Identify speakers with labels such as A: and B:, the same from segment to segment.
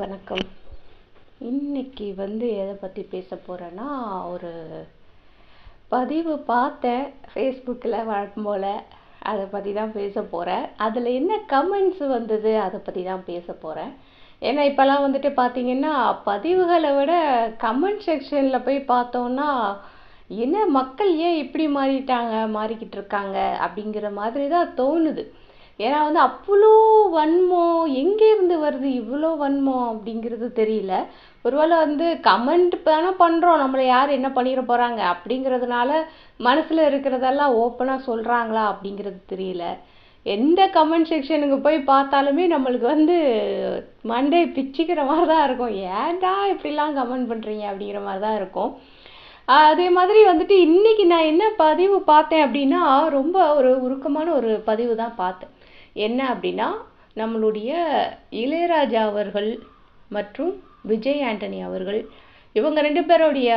A: வணக்கம். இன்னைக்கு வந்து எதை பற்றி பேச போகிறேன்னா ஒரு பதிவு பார்த்தேன் ஃபேஸ்புக்கில் வழக்கம் போல். அதை பற்றி தான் பேச போகிறேன் அதில் என்ன கமெண்ட்ஸ் வந்தது அதை பற்றி தான் பேச போகிறேன் ஏன்னா இப்போல்லாம் வந்துட்டு பார்த்தீங்கன்னா பதிவுகளை விட கமெண்ட் செக்ஷனில் போய் பார்த்தோன்னா என்ன மக்கள் ஏன் இப்படி மாறிட்டாங்க மாறிக்கிட்டு இருக்காங்க அப்படிங்கிற மாதிரி தான் தோணுது. ஏன்னா வந்து அவ்வளோ வன்மம் எங்கேருந்து வருது இவ்வளோ வன்மம் அப்படிங்கிறது தெரியல. ஒருவேளை வந்து கமெண்ட் தானே பண்ணுறோம் நம்மளை யார் என்ன பண்ணிட போகிறாங்க அப்படிங்கிறதுனால மனசில் இருக்கிறதெல்லாம் ஓப்பனாக சொல்கிறாங்களா அப்படிங்கிறது தெரியல. எந்த கமெண்ட் செக்ஷனுக்கு போய் பார்த்தாலுமே நம்மளுக்கு வந்து மண்டே பிச்சுக்கிற மாதிரி தான் இருக்கும். ஏன்டா இப்படிலாம் கமெண்ட் பண்ணுறீங்க அப்படிங்கிற மாதிரி தான் இருக்கும். அதே மாதிரி வந்துட்டு இன்றைக்கி நான் என்ன பதிவு பார்த்தேன் அப்படின்னா ரொம்ப ஒரு உருக்கமான ஒரு பதிவு தான் பார்த்தேன். என்ன அப்படின்னா நம்மளுடைய இளையராஜா அவர்கள் மற்றும் விஜய் ஆண்டனி அவர்கள் இவங்க ரெண்டு பேருடைய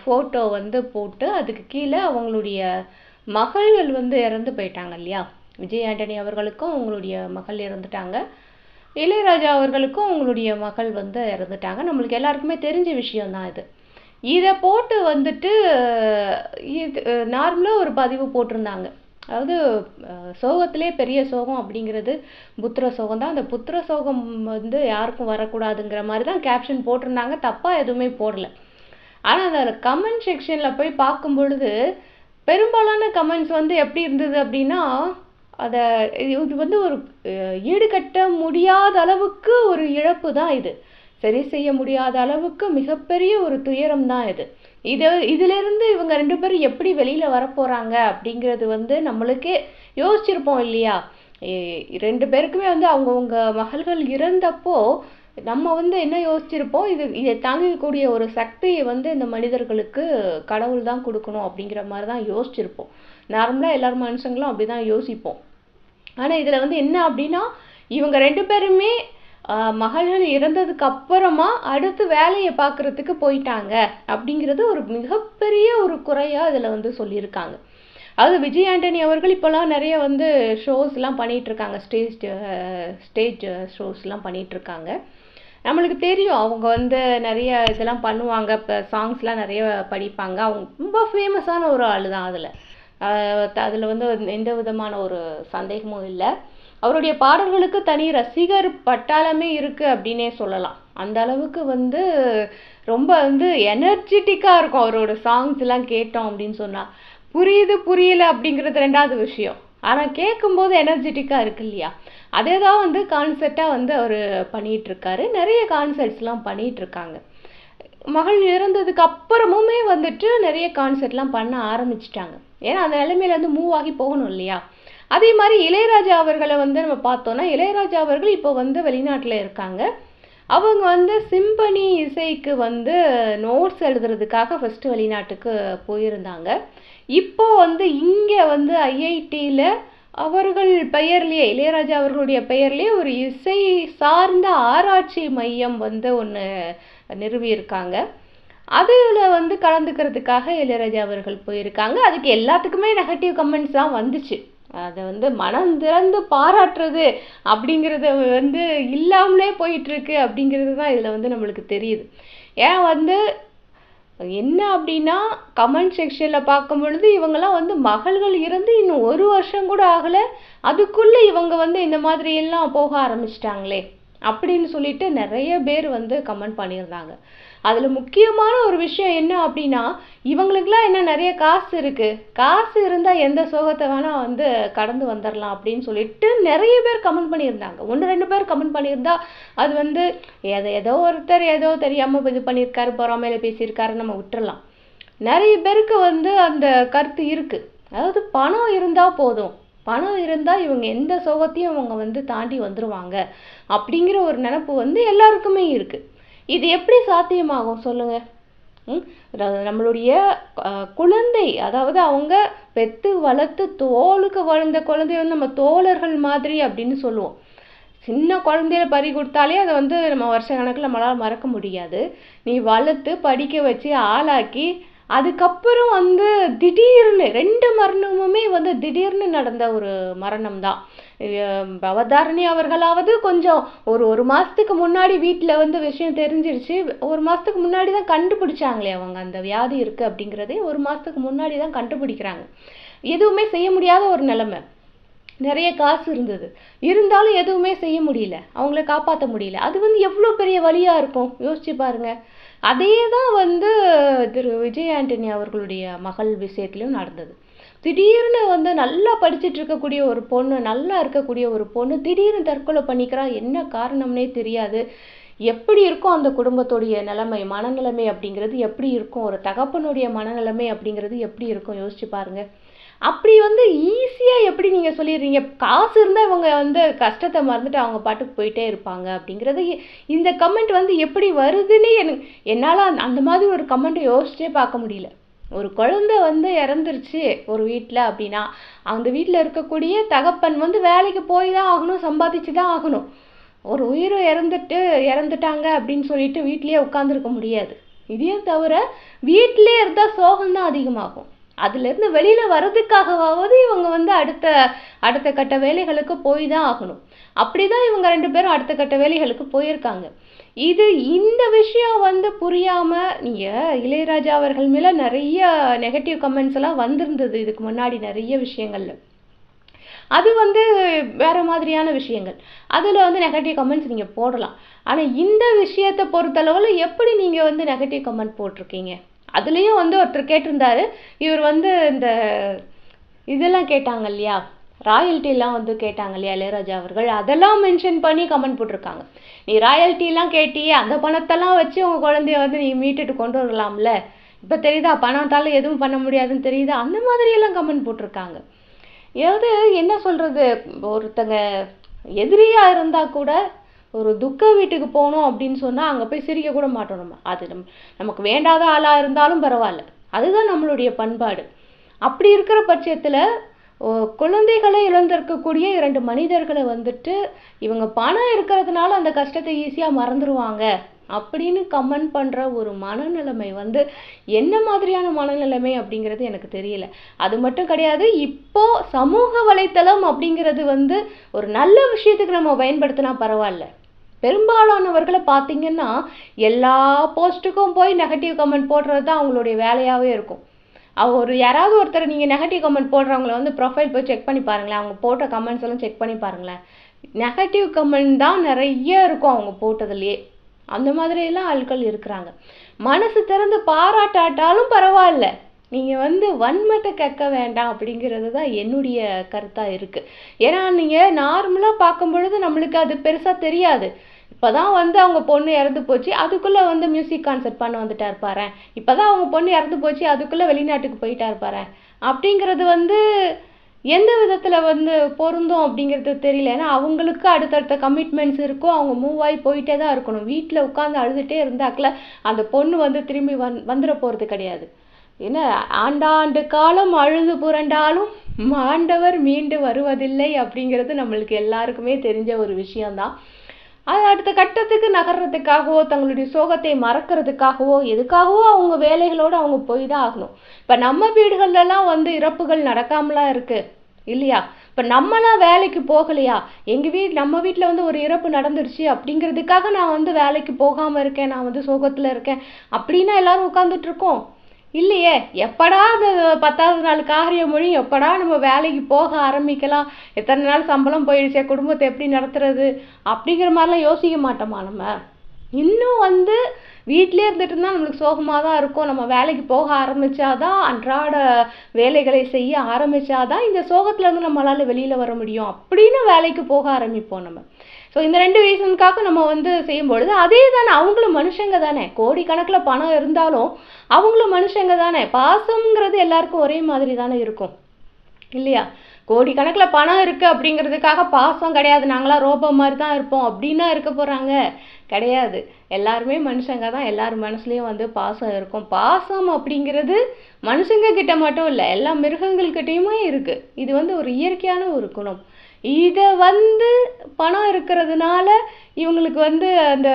A: ஃபோட்டோ வந்து போட்டு அதுக்கு கீழே அவங்களுடைய மகள்கள் வந்து இறந்து போயிட்டாங்க இல்லையா? விஜய் ஆண்டனி அவர்களுக்கும் அவங்களுடைய மகள் இறந்துட்டாங்க. இளையராஜா அவர்களுக்கும் அவங்களுடைய மகள் வந்து இறந்துட்டாங்க. நம்மளுக்கு எல்லாருக்குமே தெரிஞ்ச விஷயம்தான் இது. இதை போட்டு வந்துட்டு இது நார்மலாக ஒரு பதிவு போட்டிருந்தாங்க. அதாவது சோகத்திலே பெரிய சோகம் அப்படிங்கிறது புத்திர சோகம் தான். அந்த புத்திர சோகம் வந்து யாருக்கும் வரக்கூடாதுங்கிற மாதிரி தான் கேப்ஷன் போட்டிருந்தாங்க. தப்பாக எதுவுமே போடல. ஆனால் அந்த கமெண்ட் செக்ஷனில் போய் பார்க்கும் பொழுது பெரும்பாலான கமெண்ட்ஸ் வந்து எப்படி இருந்தது அப்படின்னா அதை இது வந்து ஒரு ஈடுகட்ட முடியாத அளவுக்கு ஒரு இழப்பு தான் இது. சரி செய்ய முடியாத அளவுக்கு மிகப்பெரிய ஒரு துயரம் தான் இது. இது இதிலிருந்து இவங்க ரெண்டு பேரும் எப்படி வெளியில் வரப்போகிறாங்க அப்படிங்கிறது வந்து நம்மளுக்கே யோசிச்சிருப்போம் இல்லையா? ரெண்டு பேருக்குமே வந்து அவங்கவுங்க மகள்கள் இறந்தப்போ நம்ம வந்து என்ன யோசிச்சிருப்போம்? இது இதை தாங்கக்கூடிய ஒரு சக்தியை வந்து இந்த மனிதர்களுக்கு கடவுள் தான் கொடுக்கணும் அப்படிங்கிற மாதிரி தான் யோசிச்சிருப்போம். நார்மலாக எல்லாரும் மனுஷங்களும் அப்படி தான் யோசிப்போம். ஆனால் இதில் வந்து என்ன அப்படின்னா இவங்க ரெண்டு பேருமே மகள்கள் இறந்ததுக்கு அப்புறமா அடுத்து வேலையை பார்க்குறதுக்கு போயிட்டாங்க அப்படிங்கிறது ஒரு மிகப்பெரிய ஒரு குறையாக அதில் வந்து சொல்லியிருக்காங்க. அதாவது விஜய் ஆண்டனி அவர்கள் இப்போல்லாம் நிறைய வந்து ஷோஸ்லாம் பண்ணிகிட்ருக்காங்க ஸ்டேஜ் ஸ்டேஜ் ஷோஸ்லாம் பண்ணிகிட்ருக்காங்க நம்மளுக்கு தெரியும் அவங்க வந்து நிறைய இதெல்லாம் பண்ணுவாங்க. இப்போ சாங்ஸ்லாம் நிறைய படிப்பாங்க. அவங்க ரொம்ப ஃபேமஸான ஒரு ஆள் தான் அதில் அதில் வந்து எந்த விதமான ஒரு சந்தேகமும் இல்லை. அவருடைய பாடல்களுக்கு தனி ரசிகர் பட்டாளமே இருக்குது அப்படின்னே சொல்லலாம். அந்த அளவுக்கு வந்து ரொம்ப வந்து எனர்ஜெட்டிக்காக இருக்கும் அவரோட சாங்ஸ் எல்லாம் கேட்டோம் அப்படின்னு சொன்னால் புரியுது புரியல அப்படிங்கிறது ரெண்டாவது விஷயம். ஆனால் கேட்கும்போது எனர்ஜெட்டிக்காக இருக்கு இல்லையா? அதே தான் வந்து கான்செர்ட்டாக வந்து அவர் பண்ணிகிட்ருக்காரு நிறைய கான்செர்ட்ஸ்லாம் பண்ணிகிட்ருக்காங்க மகள் இறந்ததுக்கு அப்புறமுமே வந்துட்டு நிறைய கான்செர்ட்லாம் பண்ண ஆரம்பிச்சிட்டாங்க. ஏன்னா அந்த நிலைமையில வந்து மூவ் ஆகி போகணும் இல்லையா? அதே மாதிரி இளையராஜா அவர்களை வந்து நம்ம பார்த்தோன்னா இளையராஜா அவர்கள் இப்போ வந்து வெளிநாட்டில் இருக்காங்க. அவங்க வந்து சிம்பனி இசைக்கு வந்து நோட்ஸ் எழுதுறதுக்காக ஃபஸ்ட்டு வெளிநாட்டுக்கு போயிருந்தாங்க. இப்போ வந்து இங்கே வந்து ஐஐடியில் அவர்கள் பெயர்லேயே இளையராஜா அவர்களுடைய பெயர்லேயே ஒரு இசை சார்ந்த ஆராய்ச்சி மையம் வந்து ஒன்று நிறுவியிருக்காங்க அதில் வந்து கலந்துக்கிறதுக்காக இளையராஜா அவர்கள் போயிருக்காங்க. அதுக்கு எல்லாத்துக்குமே நெகட்டிவ் கமெண்ட்ஸ் தான் வந்துச்சு. அதை வந்து மனம் திறந்து பாராட்டுறது அப்படிங்கிறத வந்து இல்லாமலே போயிட்டுருக்கு அப்படிங்கிறது தான் இதில் வந்து நம்மளுக்கு தெரியுது. ஏன் வந்து என்ன அப்படின்னா கமெண்ட் செக்ஷனில் பார்க்கும் பொழுது இவங்கெல்லாம் வந்து மகள்கள் இருந்து இன்னும் ஒரு வருஷம் கூட ஆகலை. அதுக்குள்ளே இவங்க வந்து இந்த மாதிரி எல்லாம் போக ஆரம்பிச்சிட்டாங்களே அப்படின்னு சொல்லிட்டு நிறைய பேர் வந்து கமெண்ட் பண்ணியிருந்தாங்க. அதில் முக்கியமான ஒரு விஷயம் என்ன அப்படின்னா இவங்களுக்குலாம் என்ன நிறைய காசு இருக்குது காசு இருந்தால் எந்த சோகத்தை வேணால் வந்து கடந்து வந்துடலாம் அப்படின்னு சொல்லிட்டு நிறைய பேர் கமெண்ட் பண்ணியிருந்தாங்க. ஒன்று ரெண்டு பேர் கமெண்ட் பண்ணியிருந்தா அது வந்து எதை ஏதோ ஒருத்தர் ஏதோ தெரியாமல் இது பண்ணியிருக்காரு பொறாமையில் பேசியிருக்காரு நம்ம விட்டுறலாம். நிறைய பேருக்கு வந்து அந்த கருத்து இருக்குது அதாவது பணம் இருந்தால் போதும். பணம் இருந்தால் இவங்க எந்த சோகத்தையும் அவங்க வந்து தாண்டி வந்துடுவாங்க அப்படிங்கிற ஒரு நினப்பு வந்து எல்லாருக்குமே இருக்குது இது எப்படி சாத்தியமாகும் சொல்லுங்க. நம்மளுடைய குழந்தை அதாவது அவங்க பெத்து வளர்த்து தோலுக்கு வளர்ந்த குழந்தை வந்து நம்ம தோழர்கள் மாதிரி அப்படின்னு சொல்லுவோம். சின்ன குழந்தையில பறி கொடுத்தாலே அதை வந்து நம்ம வருஷ கணக்கில் நம்மளால் மறக்க முடியாது. நீ வளர்த்து படிக்க வச்சு ஆளாக்கி அதுக்கப்புறம் வந்து திடீர்னு ரெண்டு மரணமுமே வந்து திடீர்னு நடந்த ஒரு மரணம் தான் பவதாரணி அவர்களாவது கொஞ்சம் ஒரு ஒரு மாதத்துக்கு முன்னாடி வீட்டில் வந்து விஷயம் தெரிஞ்சிருச்சு. ஒரு மாதத்துக்கு முன்னாடி தான் கண்டுபிடிச்சாங்களே அவங்க அந்த வியாதி இருக்குது அப்படிங்கிறதே ஒரு மாதத்துக்கு முன்னாடி தான் கண்டுபிடிக்கிறாங்க. எதுவுமே செய்ய முடியாத ஒரு நிலைமை. நிறைய காசு இருந்தது. இருந்தாலும் எதுவுமே செய்ய முடியல. அவங்கள காப்பாற்ற முடியல. அது வந்து எவ்வளோ பெரிய வழியாக இருக்கும்? யோசிச்சு பாருங்க. அதே தான் வந்து திரு விஜய் ஆண்டனி அவர்களுடைய மகள் விஷயத்திலையும் நடந்தது. திடீர்னு வந்து நல்லா படிச்சிட்டு இருக்கக்கூடிய ஒரு பொண்ணு நல்லா இருக்கக்கூடிய ஒரு பொண்ணு திடீர்னு தற்கொலை பண்ணிக்கிறா என்ன காரணம்னே தெரியாது. எப்படி இருக்கும் அந்த குடும்பத்துடைய நிலைமை மனநிலைமை அப்படிங்கிறது எப்படி இருக்கும்? ஒரு தகப்பனுடைய மனநிலைமை அப்படிங்கிறது எப்படி இருக்கும்? யோசிச்சு பாருங்க. அப்படி வந்து ஈஸியாக எப்படி நீங்கள் சொல்லிடுறீங்க? காசு இருந்தால் இவங்க வந்து கஷ்டத்தை மறந்துட்டு அவங்க பாட்டுக்கு போயிட்டே இருப்பாங்க அப்படிங்கிறது இந்த கமெண்ட் வந்து எப்படி வருதுன்னு எனக்கு என்னால் அந்த- அந்த மாதிரி ஒரு கமெண்ட் யோசிச்சே பார்க்க முடியல. ஒரு குழந்தை வந்து இறந்துருச்சு ஒரு வீட்டில் அப்படின்னா அந்த வீட்டில் இருக்கக்கூடிய தகப்பன் வந்து வேலைக்கு போய் தான் ஆகணும் சம்பாதிச்சு தான் ஆகணும். ஒரு உயிர் இறந்துட்டு இறந்துட்டாங்க அப்படின்னு சொல்லிட்டு வீட்லேயே உட்காந்துருக்க முடியாது. இதையும் தவிர வீட்டிலே இருந்தால் சோகம் தான் அதிகமாகும். அதுலேருந்து வெளியில் வர்றதுக்காகவாவது இவங்க வந்து அடுத்த அடுத்த கட்ட வேலைகளுக்கு போய் தான் ஆகணும். அப்படி தான் இவங்க ரெண்டு பேரும் அடுத்த கட்ட வேலைகளுக்கு போயிருக்காங்க. இது இந்த விஷயம் வந்து புரியாமல் நீங்கள் இளையராஜா அவர்கள் மேலே நிறைய நெகட்டிவ் கமெண்ட்ஸ் எல்லாம் வந்திருந்தது. இதுக்கு முன்னாடி நிறைய விஷயங்கள்ல. அது வந்து வேற மாதிரியான விஷயங்கள். அதில் வந்து நெகட்டிவ் கமெண்ட்ஸ் நீங்கள் போடலாம். ஆனால் இந்த விஷயத்தை பொறுத்தளவில் எப்படி நீங்கள் வந்து நெகட்டிவ் கமெண்ட் போட்டிருக்கீங்க? அதுலேயும் வந்து ஒருத்தர் கேட்டிருந்தாரு. இவர் வந்து இந்த இதெல்லாம் கேட்டாங்க இல்லையா? ராயல்ட்டிலாம் வந்து கேட்டாங்க இல்லையா இளையராஜா அவர்கள்? அதெல்லாம் மென்ஷன் பண்ணி கமெண்ட் போட்டிருக்காங்க. நீ ராயல்ட்டிலாம் கேட்டியே அந்த பணத்தெல்லாம் வச்சு உங்கள் குழந்தைய வந்து நீ மீட்டுட்டு கொண்டு வரலாம்ல. இப்போ தெரியுதா? பணத்தால் எதுவும் பண்ண முடியாதுன்னு தெரியுதா? அந்த மாதிரியெல்லாம் கமெண்ட் போட்டிருக்காங்க. ஏதாவது என்ன சொல்கிறது ஒருத்தங்க எதிரியாக இருந்தால் கூட ஒரு துக்க வீட்டுக்கு போனோம் அப்படின்னு சொன்னால் அங்கே போய் சிரிக்க கூட மாட்டோம் நம்ம. அது நம் நமக்கு வேண்டாத ஆளாக இருந்தாலும் பரவாயில்ல. அதுதான் நம்மளுடைய பண்பாடு. அப்படி இருக்கிற பட்சத்தில் குழந்தைகளை இழந்திருக்கக்கூடிய இரண்டு மனிதர்களை வந்துட்டு இவங்க பணம் இருக்கிறதுனால அந்த கஷ்டத்தை ஈஸியாக மறந்துடுவாங்க அப்படின்னு கமெண்ட் பண்ணுற ஒரு மனநிலைமை வந்து என்ன மாதிரியான மனநிலைமை அப்படிங்கிறது எனக்கு தெரியல. அது மட்டும் கிடையாது இப்போ சமூக வலைத்தளம் அப்படிங்கிறது வந்து ஒரு நல்ல விஷயத்துக்கு நம்ம பயன்படுத்தினா பரவாயில்ல. பெரும்பாலானவர்களை பார்த்தீங்கன்னா எல்லா போஸ்ட்டுக்கும் போய் நெகட்டிவ் கமெண்ட் போடுறது தான் அவங்களுடைய வேலையாகவே இருக்கும். ஒரு யாராவது ஒருத்தர் நீங்கள் நெகட்டிவ் கமெண்ட் போடுறவங்கள வந்து ப்ரொஃபைல் போய் செக் பண்ணி பாருங்களேன். அவங்க போட்ட கமெண்ட்ஸ் எல்லாம் செக் பண்ணி பாருங்களேன். நெகட்டிவ் கமெண்ட் தான் நிறைய இருக்கும் அவங்க போட்டதுலேயே. அந்த மாதிரியெல்லாம் ஆட்கள் இருக்கிறாங்க. மனசு திறந்து பாராட்டாட்டாலும் பரவாயில்ல. நீங்கள் வந்து வன்மத்தை கேட்க வேண்டாம் அப்படிங்கிறது தான் என்னுடைய கருத்தாக இருக்குது ஏன்னா நீங்கள் நார்மலாக பார்க்கும் பொழுது நம்மளுக்கு அது பெருசாக தெரியாது. இப்பதான் வந்து அவங்க பொண்ணு இறந்து போச்சு. அதுக்குள்ளே வந்து மியூசிக் கான்சர்ட் பண்ண வந்துட்டாரு இப்போ தான் அவங்க பொண்ணு இறந்து போச்சு. அதுக்குள்ளே வெளிநாட்டுக்கு போயிட்டார் பாரேன் அப்படிங்கிறது வந்து எந்த விதத்தில் வந்து பொருந்தும் அப்படிங்கிறது தெரியல. ஏன்னா அவங்களுக்கு அடுத்தடுத்த கமிட்மெண்ட்ஸ் இருக்கும். அவங்க மூவ் ஆகி போயிட்டே தான் இருக்கணும். வீட்டில் உட்காந்து அழுதுகிட்டே இருந்தாக்கில் அந்த பொண்ணு வந்து திரும்பி வந் வந்துட போகிறது கிடையாது. என்ன ஆண்டாண்டு காலம் அழுது புரண்டாலும் மாண்டவர் மீண்டு வருவதில்லை அப்படிங்கிறது நம்மளுக்கு எல்லாருக்குமே தெரிஞ்ச ஒரு விஷயம்தான். அது அடுத்த கட்டத்துக்கு நகர்றதுக்காகவோ தங்களுடைய சோகத்தை மறக்கிறதுக்காகவோ எதுக்காகவோ அவங்க வேலைகளோடு அவங்க போய் தான் ஆகணும். இப்போ நம்ம வீடுகள்லாம் வந்து இறப்புகள் நடக்காமலாம் இருக்குது இல்லையா? இப்போ நம்மலாம் வேலைக்கு போகலையா? எங்கள் வீட் நம்ம வீட்டில் வந்து ஒரு இறப்பு நடந்துருச்சு அப்படிங்கிறதுக்காக நான் வந்து வேலைக்கு போகாமல் இருக்கேன் நான் வந்து சோகத்தில் இருக்கேன் அப்படின்னா எல்லாரும் உட்காந்துட்ருக்கோம் இருக்கோம். இல்லையே எப்படா அந்த பத்தாவது நாள் காரியம் மொழி எப்படா நம்ம வேலைக்கு போக ஆரம்பிக்கலாம்? எத்தனை நாள் சம்பளம் போயிடுச்சே குடும்பத்தை எப்படி நடத்துறது? அப்படிங்கிற மாதிரிலாம் யோசிக்க மாட்டோமா நம்ம? இன்னும் வந்து வீட்டிலே இருந்துட்டு இருந்தால் நம்மளுக்கு சோகமாக தான் இருக்கும். நம்ம வேலைக்கு போக ஆரம்பித்தாதான் அன்றாட வேலைகளை செய்ய ஆரம்பிச்சாதான் இந்த சோகத்துலேருந்து நம்மளால் வெளியில் வர முடியும். அப்படின்னு வேலைக்கு போக ஆரம்பிப்போம் நம்ம. ஸோ இந்த ரெண்டு ரீசனுக்காக நம்ம வந்து செய்யும் பொழுது அதே தானே அவங்களும் மனுஷங்க தானே. கோடிக்கணக்கில் பணம் இருந்தாலும் அவங்களும் மனுஷங்க தானே. பாசம்ங்கிறது எல்லாருக்கும் ஒரே மாதிரி தானே இருக்கும். இல்லையா? கோடிக்கணக்கில் பணம் இருக்குது அப்படிங்கிறதுக்காக பாசம் கிடையாது. நாங்களாம் ரோபோ மாதிரி தான் இருப்போம். அப்படின்னா இருக்க போகிறாங்க கிடையாது. எல்லாருமே மனுஷங்க தான். எல்லார் மனசுலேயும் வந்து பாசம் இருக்கும். பாசம் அப்படிங்கிறது மனுஷங்க கிட்ட மட்டும் இல்லை எல்லா மிருகங்கள்கிட்டேயுமே இருக்குது இது வந்து ஒரு இயற்கையான ஒரு குணம். இதை வந்து பணம் இருக்கிறதுனால இவங்களுக்கு வந்து அந்த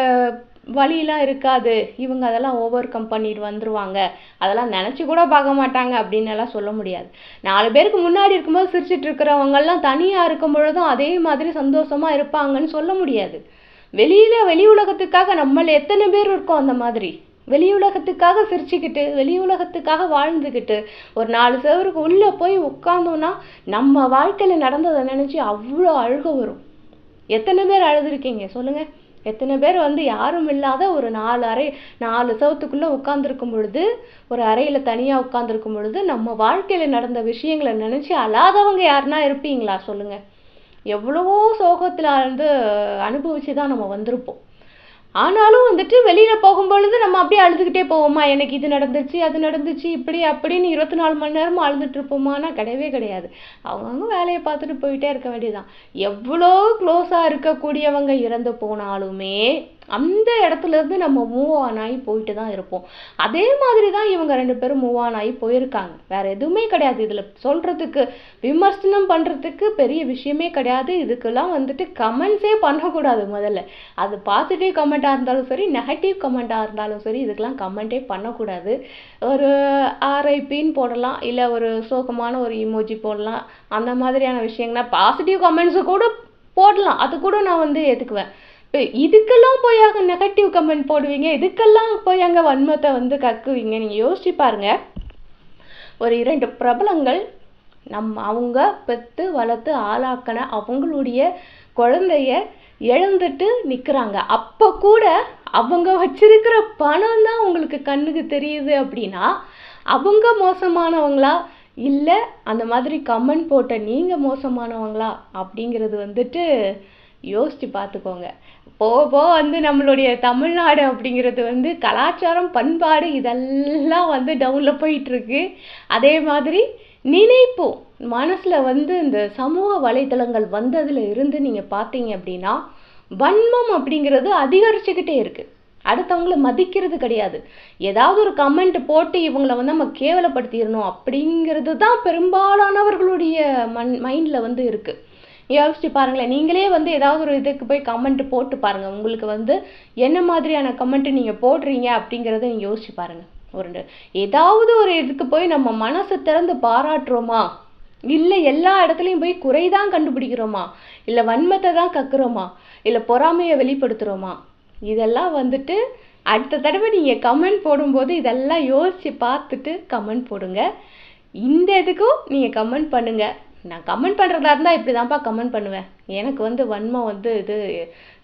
A: வலியெலாம் இருக்காது. இவங்க அதெல்லாம் ஓவர் கம் பண்ணிட்டு வந்துருவாங்க. அதெல்லாம் நினச்சி கூட பார்க்க மாட்டாங்க அப்படின்னு எல்லாம் சொல்ல முடியாது. நாலு பேருக்கு முன்னாடி இருக்கும்போது சிரிச்சிட்டு இருக்கிறவங்கெல்லாம் தனியாக இருக்கும் பொழுதும் அதே மாதிரி சந்தோஷமாக இருப்பாங்கன்னு சொல்ல முடியாது. வெளியில் வெளி உலகத்துக்காக நம்மள எத்தனை பேர் இருக்கோம் அந்த மாதிரி? வெளி உலகத்துக்காக சிரிச்சுக்கிட்டு வெளி உலகத்துக்காக வாழ்ந்துக்கிட்டு ஒரு நாலு செவருக்கு உள்ளே போய் உட்காந்தோன்னா நம்ம வாழ்க்கையில் நடந்ததை நினச்சி அவ்வளோ அழுக வரும். எத்தனை பேர் அழுதுருக்கீங்க? சொல்லுங்கள் எத்தனை பேர் வந்து யாரும் இல்லாத ஒரு நாலு அறை நாலு சவத்துக்குள்ளே உட்காந்துருக்கும் பொழுது ஒரு அறையில் தனியாக உட்காந்துருக்கும் பொழுது நம்ம வாழ்க்கையில் நடந்த விஷயங்களை நினச்சி அழாதவங்க யாருன்னா இருப்பீங்களா? சொல்லுங்கள் எவ்வளவோ சோகத்தில் வந்து அனுபவித்து தான் நம்ம வந்திருப்போம். ஆனாலும் வந்துட்டு வெளியில் போகும்பொழுது நம்ம அப்படியே அழுதுகிட்டே போவோமா? எனக்கு இது நடந்துச்சு அது நடந்துச்சு இப்படி அப்படின்னு இருபத்தி நாலு மணி நேரமும் அழுதுட்டு இருப்போமானா கிடையவே கிடையாது. அவங்கவுங்க வேலையை பார்த்துட்டு போயிட்டே இருக்க வேண்டியதுதான். எவ்வளோ க்ளோஸாக இருக்கக்கூடியவங்க இறந்து போனாலுமே அந்த இடத்துல இருந்து நம்ம மூவ் ஆன் ஆகி போயிட்டு தான் இருப்போம். அதே மாதிரி தான் இவங்க ரெண்டு பேரும் மூவ் ஆன் ஆகி போயிருக்காங்க. வேற எதுவுமே கிடையாது. இதில் சொல்றதுக்கு விமர்சனம் பண்றதுக்கு பெரிய விஷயமே கிடையாது. இதுக்கெல்லாம் வந்துட்டு கமெண்ட்ஸே பண்ணக்கூடாது முதல்ல. அது பாசிட்டிவ் கமெண்ட்டாக இருந்தாலும் சரி நெகட்டிவ் கமெண்ட்டாக இருந்தாலும் சரி இதுக்கெல்லாம் கமெண்ட்டே பண்ணக்கூடாது. ஒரு ஆர்ஐபின்னு போடலாம். இல்லை ஒரு சோகமான ஒரு இமோஜி போடலாம். அந்த மாதிரியான விஷயங்கள்னா பாசிட்டிவ் கமெண்ட்ஸு கூட போடலாம். அது கூட நான் வந்து ஏற்றுக்குவேன் இதுக்கெல்லாம் போய் அங்கே நெகட்டிவ் கமெண்ட் போடுவீங்க. இதுக்கெல்லாம் போய் அங்கே வன்மத்தை வந்து கக்குவீங்க. நீங்கள் யோசிச்சு பாருங்க. ஒரு இரண்டு பிரபலங்கள் நம்ம அவங்க பெற்று வளர்த்து ஆளாக்கின அவங்களுடைய குழந்தைய இழந்துட்டு நிற்கிறாங்க அப்போ கூட அவங்க வச்சிருக்கிற பணம் தான் உங்களுக்கு கண்ணுக்கு தெரியுது அப்படின்னா அவங்க மோசமானவங்களா? இல்லை அந்த மாதிரி கமெண்ட் போட்ட நீங்கள் மோசமானவங்களா? அப்படிங்கிறது வந்துட்டு யோசித்து பார்த்துக்கோங்க. போக போக வந்து நம்மளுடைய தமிழ்நாடு அப்படிங்கிறது வந்து கலாச்சாரம் பண்பாடு இதெல்லாம் வந்து டவுனில் போயிட்டுருக்கு. அதே மாதிரி நினைப்பும் மனசில் வந்து இந்த சமூக வலைத்தளங்கள் வந்ததில் இருந்து நீங்கள் பார்த்தீங்க அப்படின்னா வன்மம் அப்படிங்கிறது அதிகரிச்சுக்கிட்டே இருக்குது அடுத்தவங்கள மதிக்கிறது கிடையாது. ஏதாவது ஒரு கமெண்ட் போட்டு இவங்களை வந்து நம்ம கேவலப்படுத்திடணும் அப்படிங்கிறது தான் பெரும்பாலானவர்களுடைய மண் மைண்டில் வந்து இருக்குது யோசிச்சு பாருங்களேன். நீங்களே வந்து ஏதாவது ஒரு இதுக்கு போய் கமெண்ட் போட்டு பாருங்க. உங்களுக்கு வந்து என்ன மாதிரியான கமெண்ட் நீங்க போடுறீங்க அப்படிங்கிறத நீங்க யோசிச்சு பாருங்க. ஒரு ஏதாவது ஒரு இதுக்கு போய் நம்ம மனசை திறந்து பாராட்டுறோமா? இல்லை எல்லா இடத்துலையும் போய் குறைதான் கண்டுபிடிக்கிறோமா? இல்லை வன்மத்தை தான் கக்குறோமா? இல்லை பொறாமையை வெளிப்படுத்துகிறோமா இதெல்லாம் வந்துட்டு அடுத்த தடவை நீங்கள் கமெண்ட் போடும்போது இதெல்லாம் யோசித்து பார்த்துட்டு கமெண்ட் போடுங்க. இந்த இதுக்கும் நீங்கள் கமெண்ட் பண்ணுங்கள் நான் கமெண்ட் பண்ணுறதா இருந்தால் இப்படி இப்படிதான்ப்பா கமெண்ட் பண்ணுவேன். எனக்கு வந்து வன்மம் வந்து இது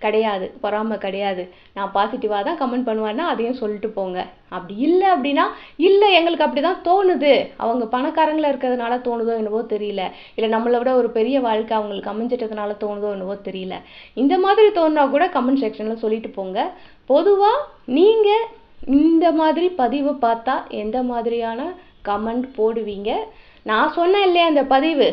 A: கிடையாது பொறாமை கிடையாது. நான் பாசிட்டிவாக தான் கமெண்ட் பண்ணுவேன்னா அதையும் சொல்லிட்டு போங்க. அப்படி இல்லை அப்படின்னா இல்லை எங்களுக்கு அப்படி தான் தோணுது. அவங்க பணக்காரங்களா இருக்கிறதுனால தோணுதோ என்னவோ தெரியல. இல்லை நம்மளை விட ஒரு பெரிய வாழ்க்கை அவங்களுக்கு அமைஞ்சிட்டதுனால தோணுதோ என்னவோ தெரியல. இந்த மாதிரி தோணுனா கூட கமெண்ட் செக்ஷனில் சொல்லிட்டு போங்க. பொதுவாக நீங்கள் இந்த மாதிரி பதிவை பார்த்தா எந்த மாதிரியான கமெண்ட் போடுவீங்க? நான் சொன்னேன் இல்லையா அந்த பதிவு?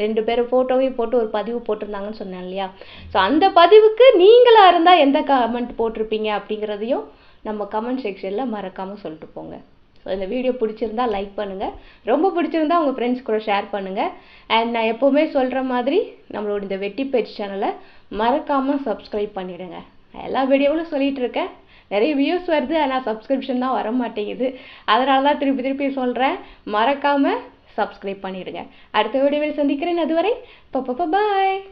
A: ரெண்டு பேரும் ஃபோட்டோவையும் போட்டு ஒரு பதிவு போட்டிருந்தாங்கன்னு சொன்னேன் இல்லையா? ஸோ அந்த பதிவுக்கு நீங்களாக இருந்தால் எந்த கமெண்ட் போட்டிருப்பீங்க அப்படிங்கிறதையும் நம்ம கமெண்ட் செக்ஷனில் மறக்காமல் சொல்லிட்டு போங்க. ஸோ இந்த வீடியோ பிடிச்சிருந்தா லைக் பண்ணுங்கள் ரொம்ப பிடிச்சிருந்தா உங்கள் ஃப்ரெண்ட்ஸ் கூட ஷேர் பண்ணுங்கள் அண்ட் நான் எப்போவுமே சொல்கிற மாதிரி நம்மளோட இந்த வெட்டி பேஜ் சேனலை மறக்காமல் சப்ஸ்கிரைப் பண்ணிடுங்க. நான் எல்லா வீடியோவிலும் சொல்லிகிட்டு இருக்கேன். நிறைய வியூஸ் வருது ஆனால் சப்ஸ்கிரிப்ஷன் தான் வர மாட்டேங்குது அதனால தான் திருப்பி திருப்பி சொல்கிறேன் மறக்காமல் சப்ஸ்கிரைப் பண்ணிடுங்க. அடுத்த வீடியோவில் சந்திக்கிறேன். அதுவரை பாய்